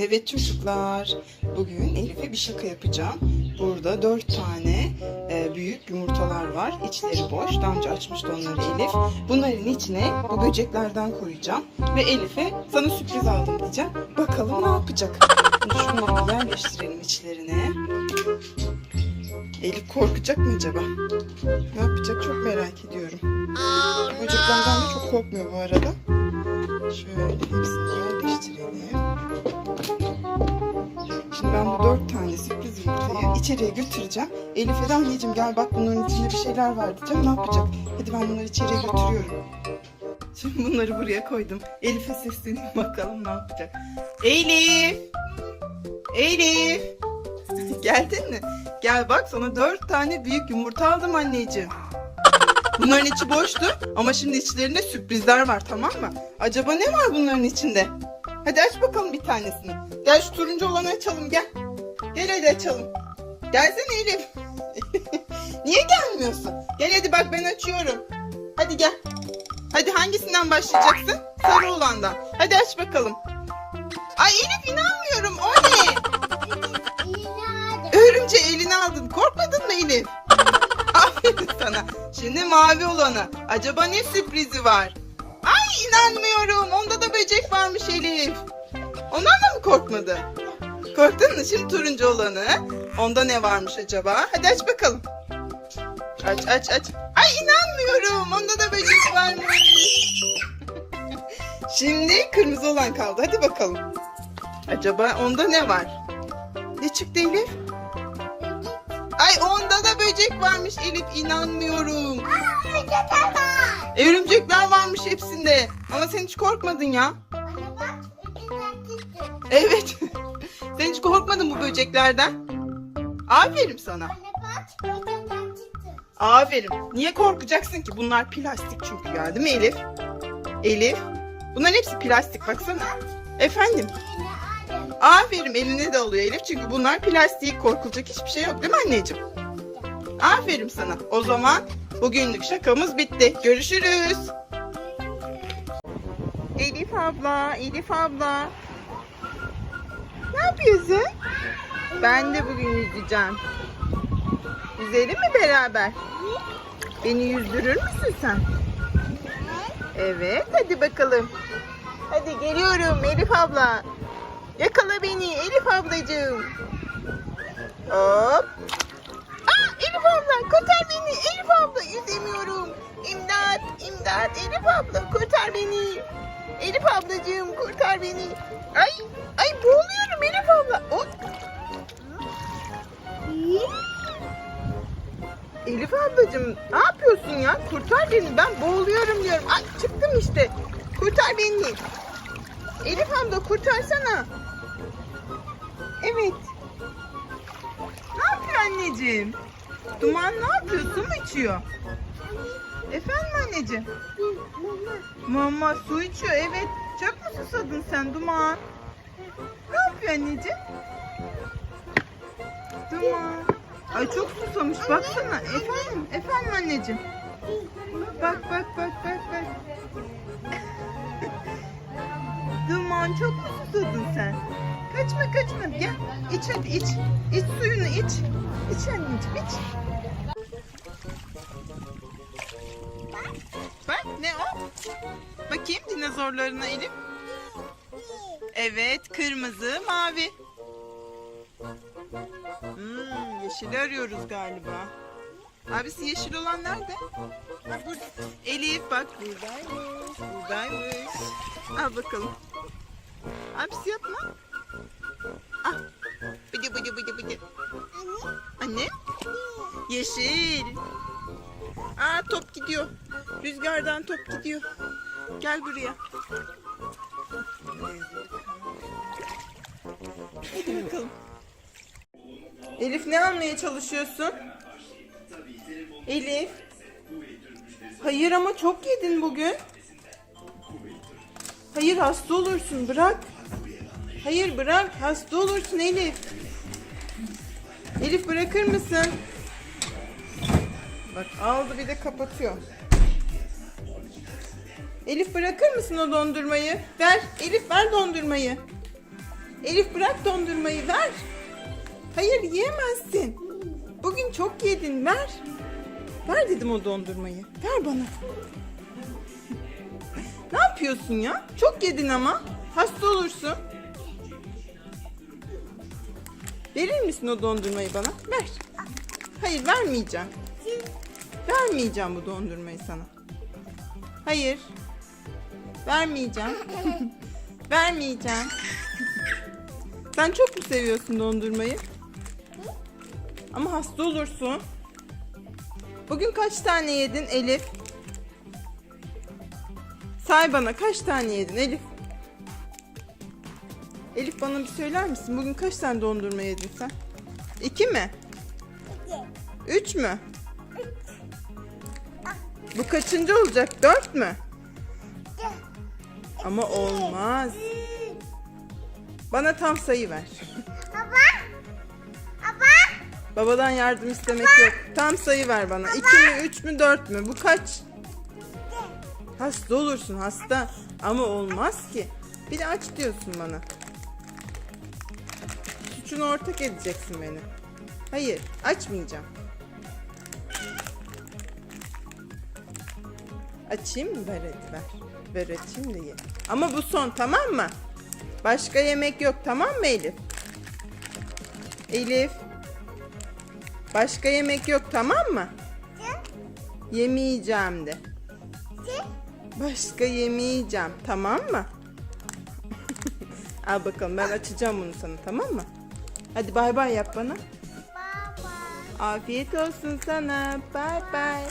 Evet çocuklar, bugün Elif'e bir şaka yapacağım. Burada dört tane e, büyük yumurtalar var. İçleri boş. Daha önce açmıştı onları Elif. Bunların içine bu böceklerden koyacağım. Ve Elif'e sana sürpriz aldım diyeceğim. Bakalım ne yapacak. Şimdi şunları yerleştirelim içlerine. Elif korkacak mı acaba? Ne yapacak çok merak ediyorum. Böceklerden de çok korkmuyor bu arada. Şöyle hepsini yerleştirelim. Şimdi ben bu dört tane sürpriz yumurtayı içeriye götüreceğim. Elif'e de anneciğim gel bak bunların içinde bir şeyler var diyeceğim. Ne yapacak? Hadi ben bunları içeriye götürüyorum. Şimdi bunları buraya koydum. Elif'e sesleneyim bakalım ne yapacak. Elif! Elif! Geldin mi? Gel bak sana dört tane büyük yumurta aldım anneciğim. Bunların içi boştu ama şimdi içlerinde sürprizler var tamam mı? Acaba ne var bunların içinde? Hadi aç bakalım bir tanesini. Gel şu turuncu olanı açalım gel. Gel hadi açalım. Gelsene Elif. Niye gelmiyorsun? Gel hadi bak ben açıyorum. Hadi gel. Hadi hangisinden başlayacaksın? Sarı olandan. Hadi aç bakalım. Ay Elif inanmıyorum o ne? Örümceği eline aldın. Korkmadın mı Elif? Sana. Şimdi mavi olanı. Acaba ne sürprizi var? Ay inanmıyorum. Onda da böcek varmış Elif. Ondan da mı korkmadı? Korktun mu? Şimdi turuncu olanı. Onda ne varmış acaba? Hadi aç bakalım. Aç aç aç. Ay inanmıyorum. Onda da böcek varmış. Şimdi kırmızı olan kaldı. Hadi bakalım. Acaba onda ne var? Ne çıktı Elif? Ay onda da böcek varmış Elif inanmıyorum. E, Örümcekler varmış hepsinde. Ama sen hiç korkmadın ya. Evet. sen hiç korkmadın bu böceklerden. Aferin sana. Aferin. Niye korkacaksın ki? Bunlar plastik çünkü ya değil mi Elif? Elif. Bunların hepsi plastik baksana. Efendim. Aferin eline de alıyor Elif çünkü bunlar plastik korkulacak hiçbir şey yok değil mi anneciğim? Aferin sana. O zaman bugünlük şakamız bitti. Görüşürüz. Elif abla, Elif abla. Ne yapıyorsun? Ben de bugün yüzeceğim. Yüzelim mi beraber? Beni yüzdürür müsün sen? Evet, hadi bakalım. Hadi geliyorum Elif abla. Yakala beni Elif ablacığım. Hop. Aa Elif abla kurtar beni Elif abla yüzemiyorum. İmdat imdat Elif abla kurtar beni. Elif ablacığım kurtar beni. Ay ay boğuluyorum Elif abla. O... Elif ablacığım ne yapıyorsun ya? Kurtar beni ben boğuluyorum diyorum. Ay çıktım işte. Kurtar beni. Elif abla kurtarsana. Evet. Ne yapıyor anneciğim? Duman ne yapıyor? Su mu içiyor? Efendim anneciğim? Mama su içiyor evet. Çok mu susadın sen Duman? Ne yapıyor anneciğim? Duman. Ay çok susamış baksana. Efendim, efendim anneciğim. Bak bak bak bak bak. Duman çok mu susadın sen? Kaçma kaçma gel. İç hadi iç. İç suyunu iç. İç anneciğim iç. Bak ne o? Bakayım dinozorlarına Elif. Evet kırmızı mavi. Hmm, yeşili arıyoruz galiba. Abisi yeşil olan nerede? Ha, burada. Elif bak buradaymış. Buradaymış. Al bakalım. Abisi yapma. Bıdı bıdı bıdı. Anne? Yeşil. Aa top gidiyor. Rüzgardan top gidiyor. Gel buraya. Hadi bakalım. Elif ne almaya çalışıyorsun? Elif. Hayır ama çok yedin bugün. Hayır hasta olursun bırak. Hayır bırak hasta olursun Elif. Elif bırakır mısın? Bak aldı bir de kapatıyor. Elif bırakır mısın o dondurmayı? Ver Elif ver dondurmayı. Elif bırak dondurmayı ver. Hayır yiyemezsin. Bugün çok yedin ver. Ver dedim o dondurmayı. Ver bana. ne yapıyorsun ya? Çok yedin ama. Hasta olursun. Verir misin o dondurmayı bana? Ver. Hayır vermeyeceğim. Vermeyeceğim bu dondurmayı sana. Hayır. Vermeyeceğim. Vermeyeceğim. Sen çok mu seviyorsun dondurmayı? Ama hasta olursun. Bugün kaç tane yedin Elif? Say bana kaç tane yedin Elif? Elif bana bir söyler misin? Bugün kaç tane dondurma yedin sen? İki mi? Üç mü? Bu kaçıncı olacak? Dört mü? Ama olmaz. Bana tam sayı ver. Baba. Baba. Babadan yardım istemek yok. Tam sayı ver bana. İki mi, üç mü, dört mü? Bu kaç? Hasta olursun hasta. Ama olmaz ki. Bir de aç diyorsun bana. Suçunu ortak edeceksin beni. Hayır, açmayacağım. Açayım mı? Ver hadi ver. Ver açayım da ye. Ama bu son tamam mı? Başka yemek yok tamam mı Elif? Elif. Başka yemek yok tamam mı? Yemeyeceğim de. Başka yemeyeceğim tamam mı? Al bakalım ben açacağım bunu sana tamam mı? Hadi bay bay yap bana. Baba. Afiyet olsun sana. Bay bay.